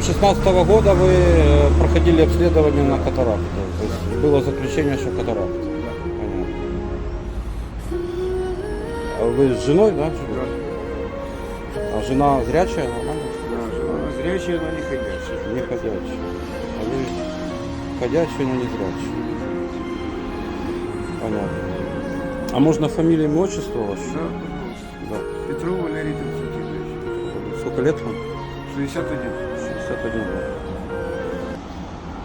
16 года вы э, проходили обследование на катаракту. То есть было заключение, что катаракт. Понятно. А вы с женой, да? А жена зрячая, нормально? Да, жена зрячая, но не ходячая. Не ходячая. А вы ходячая, но не зрячая. Понятно. А можно фамилия, имя, отчество ваше? Да, пожалуйста. Да. Петров Валерий Константинович. Сколько лет вам? 61. 61 год.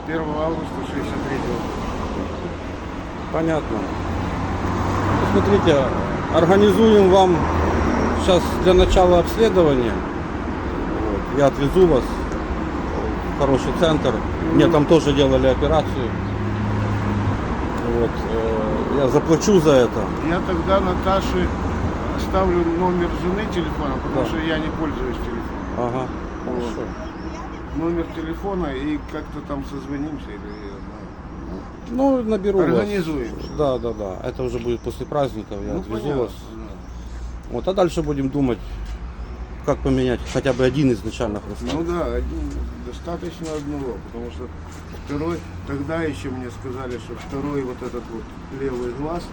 1 августа 63 Понятно. Ну, Смотрите, организуем вам сейчас для начала обследования. Вот, Я отвезу вас в хороший центр. Мне там тоже делали операцию. Вот, э, я заплачу за это. Я тогда Наташе оставлю номер жены телефона, потому Да. что я не пользуюсь телефоном. Ага. Вот. Хорошо. Номер телефона и как-то там созвонимся или ну, Ну, наберу вас. Организуем. Да, да, да. Это уже будет после праздников. Я ну, отвезу понятно, вас. да. Вот, а дальше будем думать, как поменять хотя бы один из начальных Ну да, один, достаточно одного, потому что второй, тогда еще мне сказали, что второй вот этот вот левый глаз,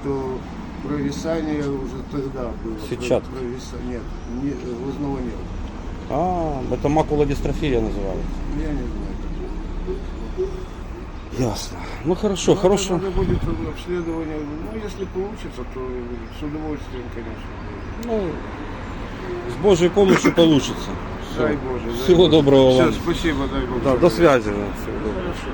что провисание уже тогда было. Сетчатка. Про- провиса- Нет, не, глазного нет. А, это макулодистрофия называется. Я не знаю. Ясно. Ну хорошо, Ну, хорошо. Надо будет обследование, ну если получится, то с удовольствием, конечно. Ну, с Божьей помощью получится. Дай Боже. дай Всего Боже. доброго Все, вам. спасибо, дай Бог. Да, до связи. Всего доброго. Хорошо.